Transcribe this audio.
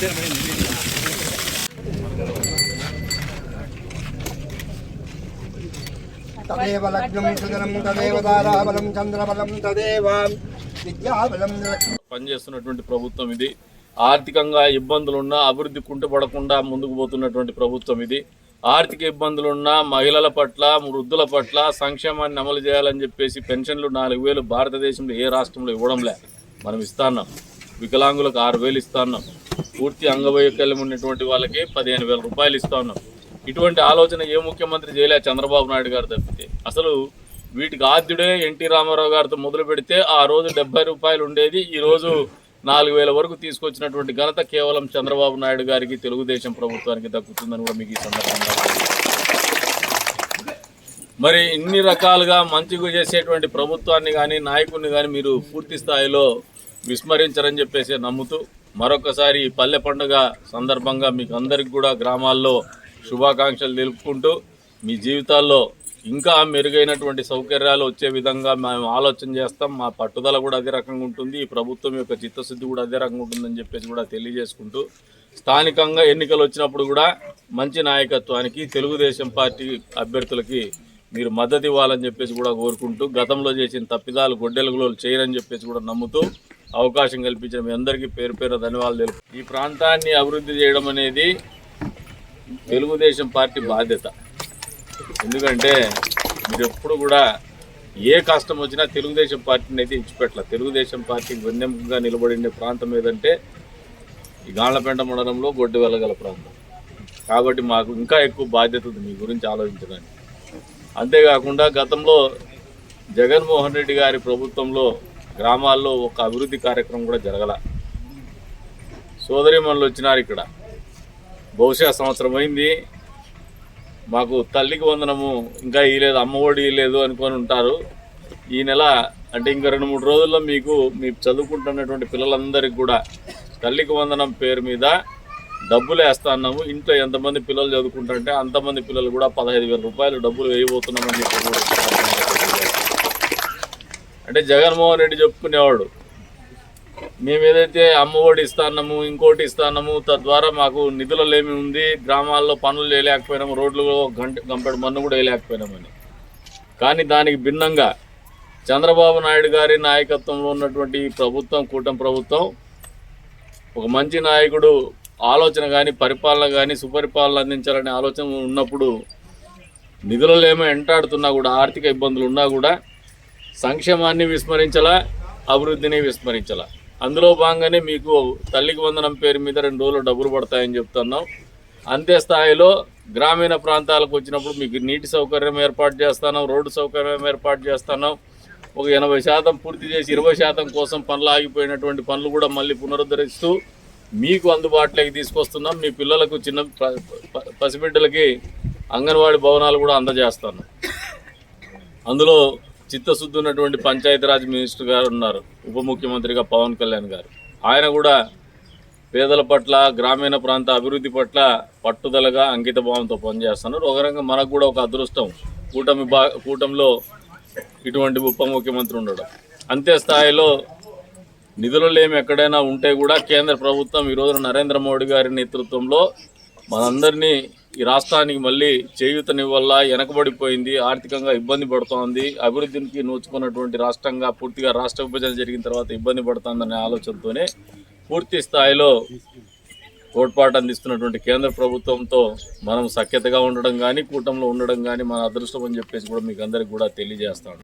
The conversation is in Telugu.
Gracias. తదేవ లగ్నం సుదనం తదేవ దారాబలం చంద్రబలం తదేవ విద్యాబలం. పనిచేస్తున్నటువంటి ప్రభుత్వం ఇది. ఆర్థికంగా ఇబ్బందులున్నా అభివృద్ధి కుంటుపడకుండా ముందుకు పోతున్నటువంటి ప్రభుత్వం ఇది. ఆర్థిక ఇబ్బందులున్నా మహిళల పట్ల వృద్ధుల పట్ల సంక్షేమాన్ని అమలు చేయాలని చెప్పేసి పెన్షన్లు నాలుగు వేలు భారతదేశంలో ఏ రాష్ట్రంలో ఇవ్వడంలే. మనం ఇస్తాన్నాం వికలాంగులకు ఆరు వేలు ఇస్తాన్నాం పూర్తి అంగవైకల్యం ఉన్నటువంటి వాళ్ళకి పదిహేను వేల రూపాయలు ఇస్తా ఉన్నాం ఇటువంటి ఆలోచన ఏ ముఖ్యమంత్రి చేయలే చంద్రబాబు నాయుడు గారు తప్పితే అసలు వీటికి ఆద్యుడే ఎన్టీ రామారావు గారితో మొదలు పెడితే ఆ రోజు డెబ్బై రూపాయలు ఉండేది. ఈ రోజు నాలుగు వేల వరకు తీసుకొచ్చినటువంటి ఘనత కేవలం చంద్రబాబు నాయుడు గారికి తెలుగుదేశం ప్రభుత్వానికి దక్కుతుందని కూడా మీకు ఈ సందర్భంగా మరి ఇన్ని రకాలుగా మంచిగా చేసేటువంటి ప్రభుత్వాన్ని కానీ నాయకుడిని కానీ మీరు పూర్తి స్థాయిలో విస్మరించరని చెప్పేసి నమ్ముతూ మరొకసారి పల్లె పండుగ సందర్భంగా మీకు అందరికి కూడా గ్రామాల్లో శుభాకాంక్షలు తెలుపుకుంటూ మీ జీవితాల్లో ఇంకా మెరుగైనటువంటి సౌకర్యాలు వచ్చే విధంగా మేము ఆలోచన చేస్తాం. మా పట్టుదల కూడా అదే రకంగా ఉంటుంది. ఈ ప్రభుత్వం యొక్క చిత్తశుద్ధి కూడా అదే రకంగా ఉంటుందని చెప్పేసి కూడా తెలియజేసుకుంటూ స్థానికంగా ఎన్నికలు వచ్చినప్పుడు కూడా మంచి నాయకత్వానికి తెలుగుదేశం పార్టీ అభ్యర్థులకి మీరు మద్దతు ఇవ్వాలని చెప్పేసి కూడా కోరుకుంటూ గతంలో చేసిన తప్పిదాలు గొడ్డెలుగులో చేయరని చెప్పేసి కూడా నమ్ముతూ అవకాశం కల్పించిన మీ అందరికీ పేరు పేరు ధన్యవాదాలు తెలుపు ఈ ప్రాంతాన్ని అభివృద్ధి చేయడం అనేది తెలుగుదేశం పార్టీ బాధ్యత. ఎందుకంటే మీరు ఎప్పుడు కూడా ఏ కష్టం వచ్చినా తెలుగుదేశం పార్టీని అయితే ఇచ్చిపెట్టాల. తెలుగుదేశం పార్టీకి వెన్నెముకగా నిలబడిండే ప్రాంతం ఏదంటే ఈ గాండ్లపేంట మండలంలో గొడ్డు వెళ్ళగల ప్రాంతం. కాబట్టి మాకు ఇంకా ఎక్కువ బాధ్యత ఉంది మీ గురించి ఆలోచించడానికి. అంతేకాకుండా గతంలో జగన్మోహన్ రెడ్డి గారి ప్రభుత్వంలో గ్రామాల్లో ఒక అభివృద్ధి కార్యక్రమం కూడా జరగల. సోదరిమణులు వచ్చినారు ఇక్కడ. బహుశా సంవత్సరం అయింది. మాకు తల్లికి వందనము ఇంకా ఇయ్యలేదు అమ్మఒడి ఇయ్యలేదు అనుకొని ఉంటారు. ఈ నెల అంటే ఇంకా రెండు మూడు రోజుల్లో మీకు మీ చదువుకుంటున్నటువంటి పిల్లలందరికీ కూడా తల్లికి వందనం పేరు మీద డబ్బులు వేస్తా అన్నాము. ఇంట్లో ఎంతమంది పిల్లలు చదువుకుంటారంటే అంతమంది పిల్లలు కూడా పదహైదు వేల రూపాయలు డబ్బులు వేయబోతున్నామని చెప్పి కూడా అంటే జగన్మోహన్ రెడ్డి చెప్పుకునేవాడు మేము ఏదైతే అమ్మఒడి ఇస్తాన్నాము ఇంకోటి ఇస్తాన్నాము తద్వారా మాకు నిధులలో ఏమి ఉంది. గ్రామాల్లో పనులు చేయలేకపోయినాము రోడ్లు గంట గంపెడు మన్ను కూడా వేయలేకపోయినామని కానీ దానికి భిన్నంగా చంద్రబాబు నాయుడు గారి నాయకత్వంలో ఉన్నటువంటి ప్రభుత్వం కూటమి ప్రభుత్వం ఒక మంచి నాయకుడు ఆలోచన కానీ పరిపాలన కానీ సుపరిపాలన అందించాలనే ఆలోచన ఉన్నప్పుడు నిధులలో ఏమో ఎంటాడుతున్నా కూడా ఆర్థిక ఇబ్బందులు ఉన్నా కూడా సంక్షేమాన్ని విస్మరించలా అభివృద్ధిని విస్మరించలా. అందులో భాగంగానే మీకు తల్లికి వందనం పేరు మీద రెండు రోజులు డబ్బులు పడతాయని చెప్తున్నాం. అంతే స్థాయిలో గ్రామీణ ప్రాంతాలకు వచ్చినప్పుడు మీకు నీటి సౌకర్యం ఏర్పాటు చేస్తున్నాం రోడ్డు సౌకర్యం ఏర్పాటు చేస్తున్నాం. ఒక ఎనభై శాతం పూర్తి చేసి ఇరవై శాతం కోసం పనులు ఆగిపోయినటువంటి పనులు కూడా మళ్ళీ పునరుద్ధరిస్తూ మీకు అందుబాటులోకి తీసుకొస్తున్నాం. మీ పిల్లలకు చిన్న ప- ప- పసిబిడ్డలకి అంగన్వాడీ భవనాలు కూడా అందజేస్తాను అందులో చిత్తశుద్ధి ఉన్నటువంటి పంచాయతీరాజ్ మినిస్టర్ గారు ఉన్నారు ఉప ముఖ్యమంత్రిగా పవన్ కళ్యాణ్ గారు. ఆయన కూడా పేదల పట్ల గ్రామీణ ప్రాంత అభివృద్ధి పట్ల పట్టుదలగా అంకిత భావంతో పనిచేస్తున్నారు. ఒక రకంగా మనకు కూడా ఒక అదృష్టం కూటమి బా కూటమిలో ఇటువంటి ఉప ముఖ్యమంత్రి ఉండడం. అంతే స్థాయిలో నిధులు లేమి ఎక్కడైనా ఉంటే కూడా కేంద్ర ప్రభుత్వం ఈ రోజున నరేంద్ర మోడీ గారి నేతృత్వంలో మనందరినీ ఈ రాష్ట్రానికి మళ్ళీ చేయూతని వల్ల వెనకబడిపోయింది ఆర్థికంగా ఇబ్బంది పడుతోంది. అభివృద్ధికి నోచుకున్నటువంటి రాష్ట్రంగా పూర్తిగా రాష్ట్ర విభజన జరిగిన తర్వాత ఇబ్బంది పడుతుందనే ఆలోచనతోనే పూర్తి స్థాయిలో తోడ్పాటు అందిస్తున్నటువంటి కేంద్ర ప్రభుత్వంతో మనం సఖ్యతగా ఉండడం కానీ కూటంలో ఉండడం కానీ మన అదృష్టం అని చెప్పేసి కూడా మీకు అందరికి కూడా తెలియజేస్తాను.